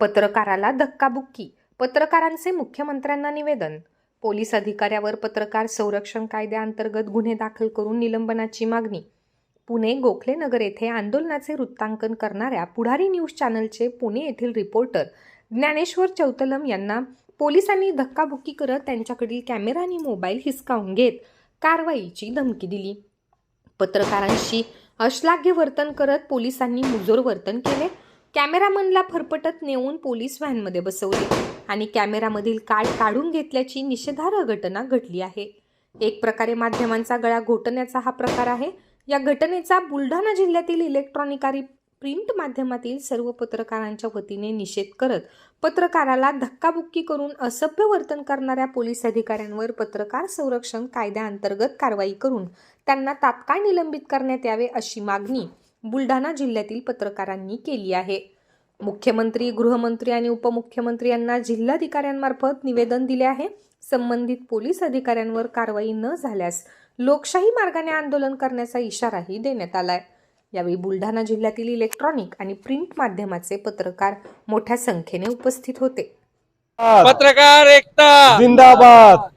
पत्रकाराला धक्काबुक्की. पत्रकारांचे मुख्यमंत्र्यांना निवेदन. पोलीस अधिकाऱ्यावर पत्रकार संरक्षण कायद्याअंतर्गत गुन्हे दाखल करून निलंबनाची मागणी. पुणे गोखले नगर येथे आंदोलनाचे वृत्तांकन करणाऱ्या पुढारी न्यूज चॅनलचे पुणे येथील रिपोर्टर ज्ञानेश्वर चौतलम यांना पोलिसांनी धक्काबुक्की करत त्यांच्याकडील कॅमेरा आणि मोबाईल हिसकावून घेत कारवाईची धमकी दिली. पत्रकारांशी अश्लाघ्य वर्तन करत पोलिसांनी मुजोर वर्तन केले. कॅमेरामनला फरफटत नेऊन पोलीस व्हॅनमध्ये बसवले आणि कॅमेरामधील कार्ड काढून घेतल्याची निषेधार्ह घटना घडली आहे. एक प्रकारे माध्यमांचा गळा घोटण्याचा हा प्रकार आहे. या घटनेचा बुलढाणा जिल्ह्यातील इलेक्ट्रॉनिकारी प्रिंट माध्यमातील सर्व पत्रकारांच्या वतीने निषेध करत पत्रकाराला धक्काबुक्की करून असभ्य वर्तन करणाऱ्या पोलीस अधिकाऱ्यांवर पत्रकार संरक्षण कायद्याअंतर्गत कारवाई करून त्यांना तात्काळ निलंबित करण्यात यावे अशी मागणी बुलढाणा जिल्ह्यातील पत्रकारांनी केली आहे. मुख्यमंत्री गृहमंत्री आणि उपमुख्यमंत्री यांना जिल्हाधिकाऱ्यांमार्फत निवेदन दिले आहे. संबंधित पोलीस अधिकाऱ्यांवर कारवाई न झाल्यास लोकशाही मार्गाने आंदोलन करण्याचा इशाराही देण्यात आलाय. यावेळी बुलढाणा जिल्ह्यातील इलेक्ट्रॉनिक आणि प्रिंट माध्यमाचे पत्रकार मोठ्या संख्येने उपस्थित होते. पत्रकार एकता! जिंदाबाद!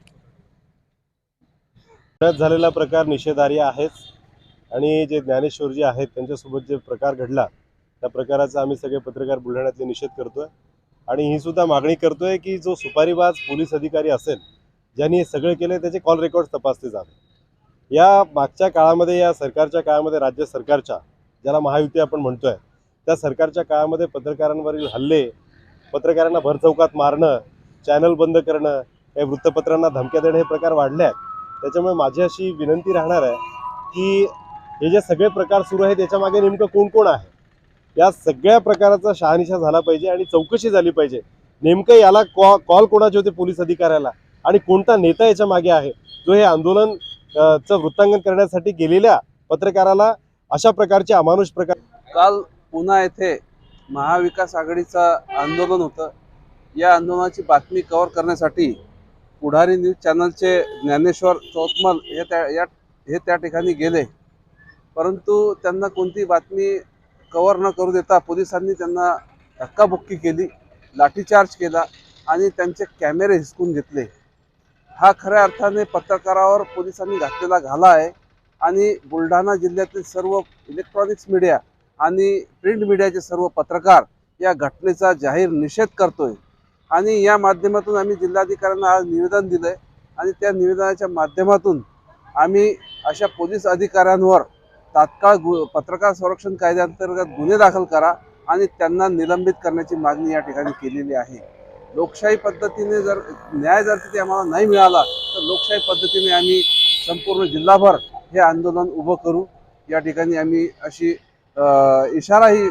झालेला प्रकार निषेधार्ह आहेच. आणि जे ज्ञानेश्वरजी आहेत त्यांच्यासोबत जे प्रकार घडला त्या प्रकाराचा आम्ही सगळे पत्रकार बुलढाण्यातले निषेध करतोय. आणि ही सुद्धा मागणी करतोय की जो सुपारीबाज पोलीस अधिकारी असेल ज्यांनी हे सगळं केलं त्याचे कॉल रेकॉर्ड तपासले जावे. या मागच्या काळामध्ये या सरकारच्या काळामध्ये राज्य सरकारच्या ज्याला महायुती आपण म्हणतोय त्या सरकारच्या काळामध्ये पत्रकारांवरील हल्ले पत्रकारांना भरचौकात मारणं चॅनल बंद करणं काही वृत्तपत्रांना धमक्या देणं हे प्रकार वाढले आहेत त्याच्यामुळे माझी अशी विनंती राहणार आहे की हे जे सगळे प्रकार सुरू आहेत त्याच्यामागे नेमकं कोण कोण आहे? या सगळ्या प्रकाराचा शहानिशा झाला पाहिजे आणि चौकशी झाली पाहिजे. नेमकं याला कॉ कॉल कोणाचे होते पोलीस अधिकाऱ्याला? आणि कोणता नेता याच्या मागे आहे? जो हे आंदोलन चं वृत्तांकन करण्यासाठी गेलेल्या पत्रकाराला अशा प्रकारचे अमानुष प्रकार काल पुन्हा येथे महाविकास आघाडीचं आंदोलन होतं. या आंदोलनाची बातमी कव्हर करण्यासाठी पुढारी न्यूज चॅनलचे ज्ञानेश्वर चौतमल हे त्या या हे त्या ठिकाणी गेले. परंतु त्यांना कोणती बातमी कव्हर न करू देता पोलिसांनी त्यांना धक्काबुक्की केली लाठीचार्ज केला आणि त्यांचे कॅमेरे हिसकून घेतले. हा खऱ्या अर्थाने पत्रकारावर पोलिसांनी घातलेला घाला आहे आणि बुलढाणा जिल्ह्यातील सर्व इलेक्ट्रॉनिक्स मीडिया आणि प्रिंट मीडियाचे सर्व पत्रकार या घटनेचा जाहीर निषेध करतोय. आणि या माध्यमातून आम्ही जिल्हाधिकाऱ्यांना आज निवेदन दिलंय आणि त्या निवेदनाच्या माध्यमातून आम्ही अशा पोलीस अधिकाऱ्यांवर तात्काळ गु पत्रकार संरक्षण कायद्याअंतर्गत गुन्हे दाखल करा आणि त्यांना निलंबित करण्याची मागणी या ठिकाणी केलेली आहे. लोकशाही पद्धतीने जर न्याय जर तिथे आम्हाला नाही मिळाला तर लोकशाही पद्धतीने आम्ही संपूर्ण जिल्हाभर हे आंदोलन उभं करू. या ठिकाणी आम्ही अशी इशाराही